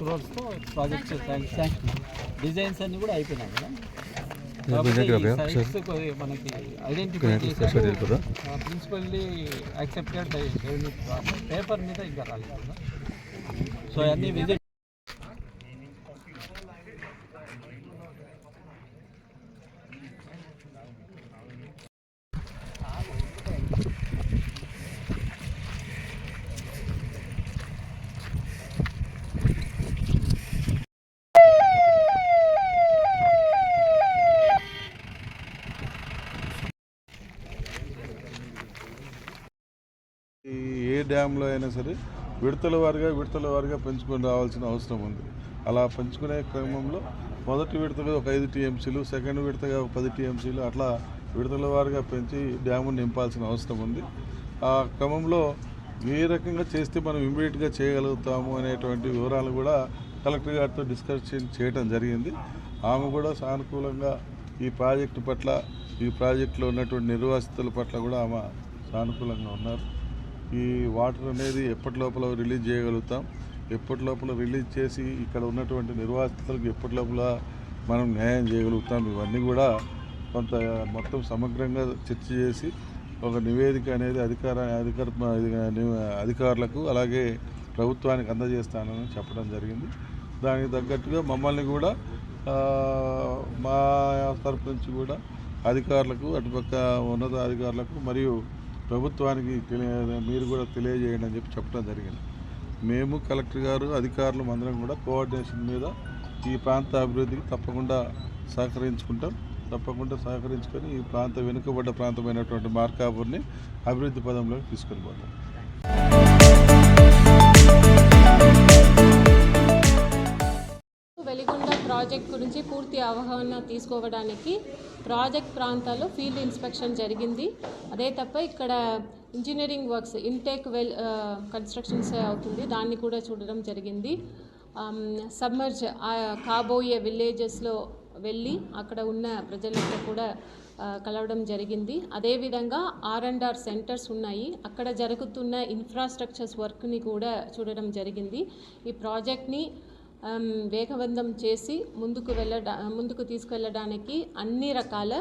క్రోర్స్తో project sanction designs అన్ని కూడా అయిపోయినాయి కదా? మనకి ఐడెంటిఫై వెళ్ళిపోదా ప్రిన్సిపల్లీ యాక్సెప్టెడ్ పేపర్ మీద ఇంకా రాలేదు సో అన్ని విజిట్ ఏ డ్యాంలో అయినా సరే విడతల వారిగా విడతల వారిగా పెంచుకొని రావాల్సిన అవసరం ఉంది. అలా పెంచుకునే క్రమంలో మొదటి విడతగా ఒక ఐదు టీఎంసీలు సెకండ్ విడతగా ఒక పది టీఎంసీలు అట్లా విడతల వారిగా పెంచి డ్యామును నింపాల్సిన అవసరం ఉంది. ఆ క్రమంలో ఏ రకంగా చేస్తే మనం ఇమీడియట్గా చేయగలుగుతాము అనేటువంటి వివరాలు కూడా కలెక్టర్ గారితో డిస్కషన్ చేయడం జరిగింది. ఆమె కూడా సానుకూలంగా ఈ ప్రాజెక్టు పట్ల ఈ ప్రాజెక్టులో ఉన్నటువంటి నిర్వాసితుల పట్ల కూడా ఆమె సానుకూలంగా ఉన్నారు. ఈ వాటర్ అనేది ఎప్పటి లోపల రిలీజ్ చేయగలుగుతాం? ఎప్పటి లోపల రిలీజ్ చేసి ఇక్కడ ఉన్నటువంటి నిర్వాసితులకు ఎప్పటి లోపల మనం న్యాయం చేయగలుగుతాం? ఇవన్నీ కూడా కొంత మొత్తం సమగ్రంగా చర్చ చేసి ఒక నివేదిక అనేది అధికార అధికార అధికారులకు అలాగే ప్రభుత్వానికి అందజేస్తానని చెప్పడం జరిగింది. దానికి తగ్గట్టుగా మమ్మల్ని కూడా మా తరపు నుంచి కూడా అధికారులకు అటుపక్క ఉన్నత అధికారులకు మరియు ప్రభుత్వానికి తెలియ మీరు కూడా తెలియజేయండి అని చెప్పి చెప్పడం జరిగింది. మేము కలెక్టర్ గారు అధికారులు అందరం కూడా కోఆర్డినేషన్ మీద ఈ ప్రాంత అభివృద్ధికి తప్పకుండా సహకరించుకుంటాం. తప్పకుండా సహకరించుకొని ఈ ప్రాంత వెనుకబడ్డ ప్రాంతమైనటువంటి మార్కాపూర్ని అభివృద్ధి పదంలోకి తీసుకొని పోతాం ప్రాజెక్ట్ గురించి పూర్తి అవగాహన తీసుకోవడానికి ప్రాజెక్ట్ ప్రాంతాల్లో ఫీల్డ్ ఇన్స్పెక్షన్ జరిగింది. అదే తప్ప ఇక్కడ engineering works intake well constructions అవుతుంది. దాన్ని కూడా చూడడం జరిగింది. సబ్మర్జ్ కాబోయే విలేజెస్లో వెళ్ళి అక్కడ ఉన్న ప్రజలతో కూడా కలవడం జరిగింది. అదేవిధంగా ఆర్ అండ్ ఆర్ సెంటర్స్ ఉన్నాయి. అక్కడ జరుగుతున్న ఇన్ఫ్రాస్ట్రక్చర్స్ వర్క్ని కూడా చూడడం జరిగింది. ఈ ప్రాజెక్ట్ని వేగవంతం చేసి ముందుకు వెళ్ళడా ముందుకు తీసుకెళ్ళడానికి అన్ని రకాల